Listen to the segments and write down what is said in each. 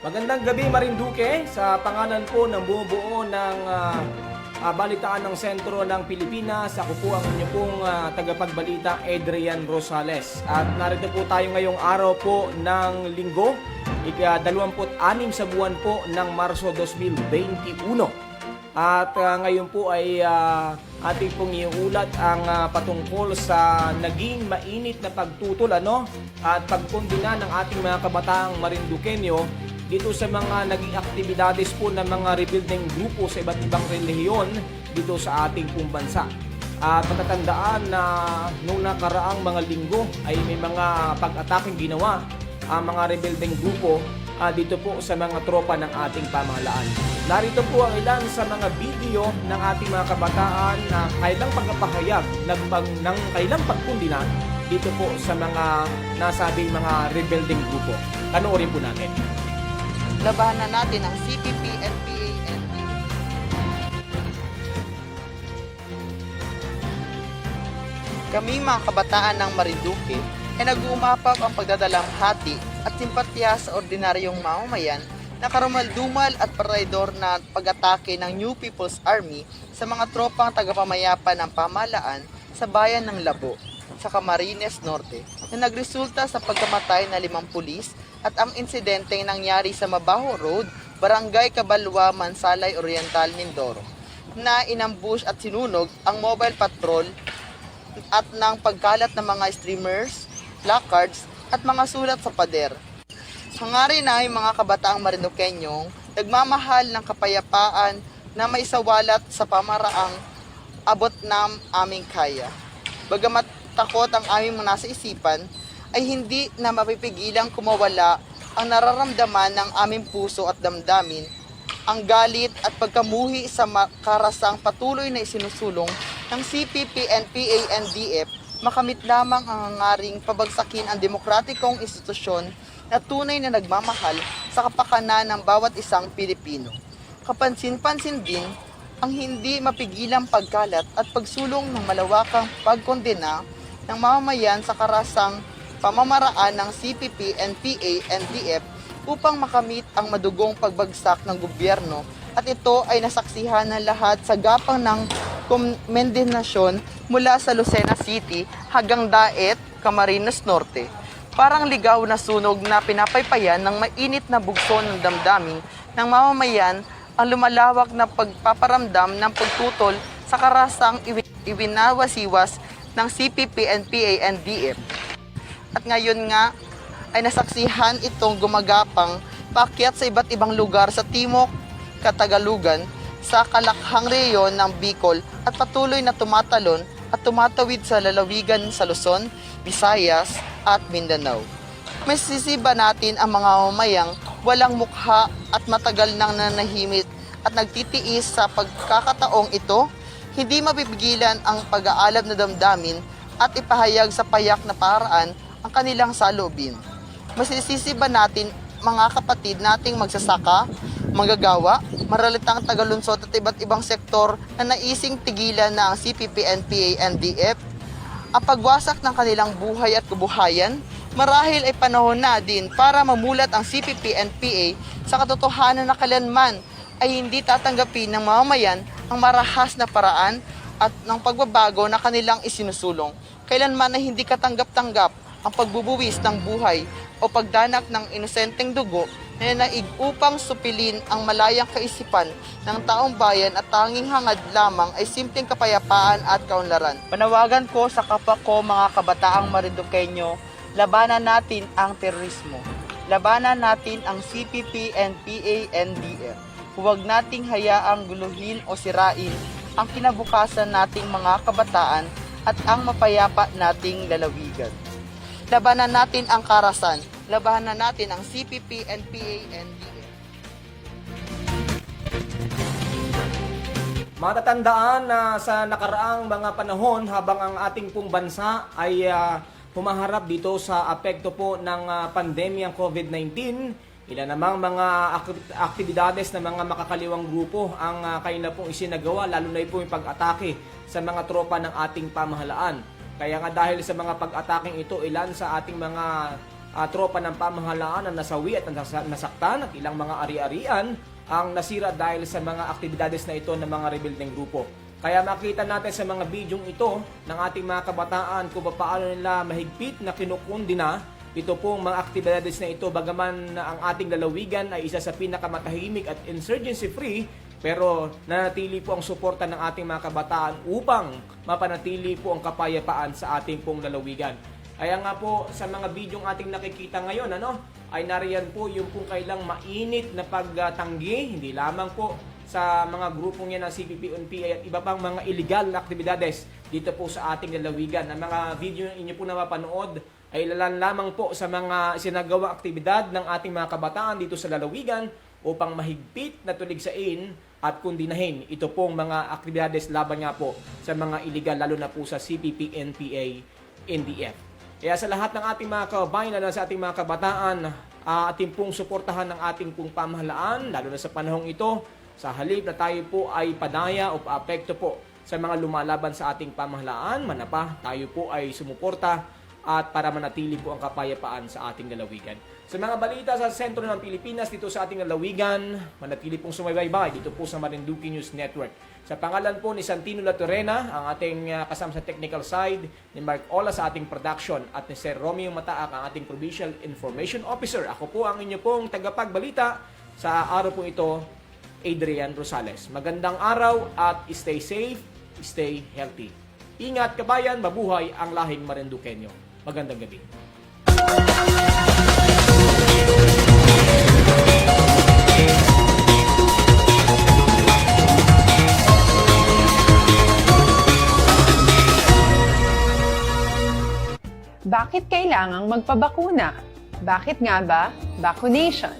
Magandang gabi Marinduque sa pangalan po ng bumubuo ng ah, ah, balitaan ng sentro ng Pilipinas. Ako po ang inyo pong ah, tagapagbalita Adrian Rosales. At narito po tayo ngayong araw po ng linggo, ika 26 sa buwan po ng Marso 2021. At ah, ngayon po ay ah, ating pong iulat ang ah, patungkol sa naging mainit na pagtutol ano at pagkondina ng ating mga kabataang Marinduqueño dito sa mga naging aktibidades po ng mga rebuilding grupo sa iba't ibang relihiyon dito sa ating pong. At matatandaan na nung nakaraang mga linggo ay may mga pag-ataking ginawa ang mga rebuilding grupo ah, dito po sa mga tropa ng ating pamahalaan. Narito po ang ilan sa mga video ng ating mga kabataan na kailang pagpapahayag ng, ng kailang pagkundina dito po sa mga nasabing mga rebuilding grupo. Panoorin po natin. Labanan natin ang CPP, NPA, NP. Kami mga kabataan ng Marinduque ay nag-uumapag ang pagdadalamhati at simpatya sa ordinaryong mamamayan na karumaldumal at paraydor na pag-atake ng New People's Army sa mga tropang tagapamayapan ng pamalaan sa bayan ng Labo sa Camarines Norte na nagresulta sa pagkamatay na limang pulis at ang insidente nangyari sa Mabaho Road, Barangay Cabalwa, Mansalay Oriental, Mindoro na inambush at sinunog ang mobile patrol at ng pagkalat ng mga streamers, placards at mga sulat sa pader. Hangarin ay mga kabataang Marinokenyong nagmamahal ng kapayapaan na may sawalat sa pamaraang abot ng aming kaya. Bagamat takot ang aming nasa isipan, ay hindi na mapipigilang kumawala ang nararamdaman ng aming puso at damdamin, ang galit at pagkamuhi sa makarasang patuloy na isinusulong ng CPP, NPA, NDF, makamit lamang ang hangaring pabagsakin ang demokratikong institusyon na tunay na nagmamahal sa kapakanan ng bawat isang Pilipino. Kapansin-pansin din ang hindi mapigilang pagkalat at pagsulong ng malawakang pagkondena ng mamamayan sa karasang pamamaraan ng CPP, NPA, NDF upang makamit ang madugong pagbagsak ng gobyerno at ito ay nasaksihan ng lahat sa gapang ng komendenasyon mula sa Lucena City hanggang Daet, Camarines Norte. Parang ligaw na sunog na pinapaypayan ng mainit na bugso ng damdamin ng mamamayan ang lumalawak na pagpaparamdam ng pagtutol sa karasang iwi- iwinawasiwas ng CPP, NPA, NDF. At ngayon nga ay nasaksihan itong gumagapang paakyat sa iba't ibang lugar sa Timok, Katagalugan, sa kalakhang reyon ng Bicol at patuloy na tumatalon at tumatawid sa lalawigan sa Luzon, Visayas at Mindanao. May sisiba natin ang mga mamayang walang mukha at matagal nang nanahimik at nagtitiis sa pagkakataong ito, hindi mapipigilan ang pag-aalab na damdamin at ipahayag sa payak na paraan ang kanilang salubin. Masisisi ba natin mga kapatid nating magsasaka, manggagawa, maralitang tagalunsod at iba't ibang sektor na naising tigilan na ang CPP, NPA, NDF? Ang pagwasak ng kanilang buhay at kabuhayan, marahil ay panahon na din para mamulat ang CPP, NPA sa katotohanan na kailanman ay hindi tatanggapin ng mamamayan ang marahas na paraan at ng pagbabago na kanilang isinusulong. Kailanman ay hindi katanggap-tanggap ang pagbubuwis ng buhay o pagdanak ng inosenteng dugo na naig upang supilin ang malayang kaisipan ng taong bayan at tanging hangad lamang ay simpleng kapayapaan at kaunlaran. Panawagan ko sa kapwa ko mga kabataang Marinduqueño, labanan natin ang terorismo. Labanan natin ang CPP, NPA, NDF. Huwag nating hayaang guluhin o sirain ang kinabukasan nating mga kabataan at ang mapayapa nating lalawigan. Labanan natin ang karasan. Labanan natin ang CPP, NPA, NDF. Matatandaan na sa nakaraang mga panahon habang ang ating pong bansa ay ah, humaharap dito sa apekto po ng ah, pandemyang COVID-19, ilan namang mga ak- aktibidades ng mga makakaliwang grupo ang uh, kanila pong isinagawa, lalo na po yung pag-atake sa mga tropa ng ating pamahalaan. Kaya nga dahil sa mga pag-ataking ito, ilan sa ating mga ah, tropa ng pamahalaan na nasawi at nasa- nasaktan at ilang mga ari-arian ang nasira dahil sa mga aktibidades na ito ng mga rebuilding grupo. Kaya makita natin sa mga bidyong ito ng ating mga kabataan kung paano nila mahigpit na kinukundina ito pong mga aktibidades na ito bagaman na ang ating lalawigan ay isa sa pinakamatahimik at insurgency-free pero nanatili po ang suporta ng ating mga kabataan upang mapanatili po ang kapayapaan sa ating pong lalawigan. Kaya nga po sa mga bidyong ating nakikita ngayon ano ay nariyan po yung kung kailang mainit na pagtanggi hindi lamang po sa mga grupong yan ng CPP-UNPA at iba pang mga illegal na aktibidades dito po sa ating lalawigan. Ang mga video inyo po na mapanood ay lalan lamang po sa mga sinagawa aktibidad ng ating mga kabataan dito sa lalawigan upang mahigpit na tuligsain at kundinahin ito pong mga aktibidades laban nga po sa mga illegal lalo na po sa CPP, NPA, NDF. Kaya sa lahat ng ating mga kababayan, lalo na sa ating mga kabataan, uh, ating pong suportahan ng ating pong pamahalaan, lalo na sa panahong ito, sa halip na tayo po ay padaya o paapekto po sa mga lumalaban sa ating pamahalaan, manapa, tayo po ay sumuporta at para manatili po ang kapayapaan sa ating lalawigan. Sa mga balita sa sentro ng Pilipinas dito sa ating lalawigan, manatili pong sumaybay dito po sa Marinduque News Network. Sa pangalan po ni Santino Latorena, ang ating uh, kasama sa technical side, ni Mark Ola sa ating production at ni Sir Romeo Mataak ang ating Provincial Information Officer. Ako po ang inyo pong tagapagbalita sa araw po ito, Adrian Rosales. Magandang araw at stay safe, stay healthy. Ingat kabayan, mabuhay ang lahing Marinduqueño. Magandang gabi. Bakit kailangang magpabakuna? Bakit nga ba vaccination?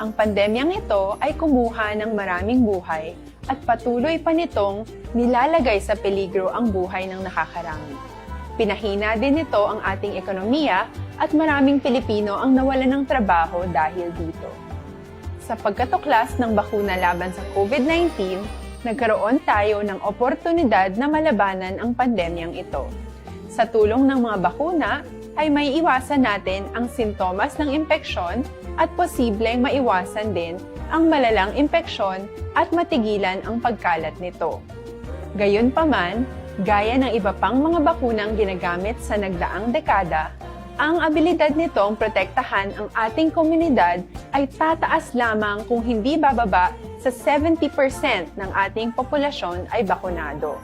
Ang pandemyang ito ay kumuha ng maraming buhay at patuloy pa nitong nilalagay sa peligro ang buhay ng nakakarami. Pinahina din nito ang ating ekonomiya at maraming Pilipino ang nawalan ng trabaho dahil dito. Sa pagkatuklas ng bakuna laban sa COVID-19, nagkaroon tayo ng oportunidad na malabanan ang pandemyang ito. Sa tulong ng mga bakuna, ay may iwasan natin ang sintomas ng impeksyon at posibleng maiwasan din ang malalang impeksyon at matigilan ang pagkalat nito. Gayunpaman, gaya ng iba pang mga bakunang ginagamit sa nagdaang dekada, ang abilidad nitong protektahan ang ating komunidad ay tataas lamang kung hindi bababa sa 70% ng ating populasyon ay bakunado.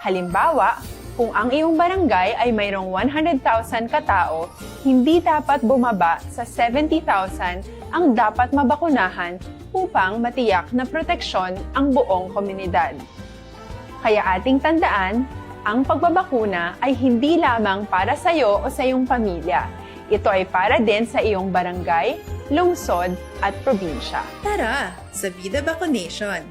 Halimbawa, kung ang iyong barangay ay mayroong 100,000 katao, hindi dapat bumaba sa 70,000 ang dapat mabakunahan upang matiyak na proteksyon ang buong komunidad. Kaya ating tandaan, ang pagbabakuna ay hindi lamang para sa iyo o sa iyong pamilya. Ito ay para din sa iyong barangay, lungsod at probinsya. Tara, sa Vida Vaccination!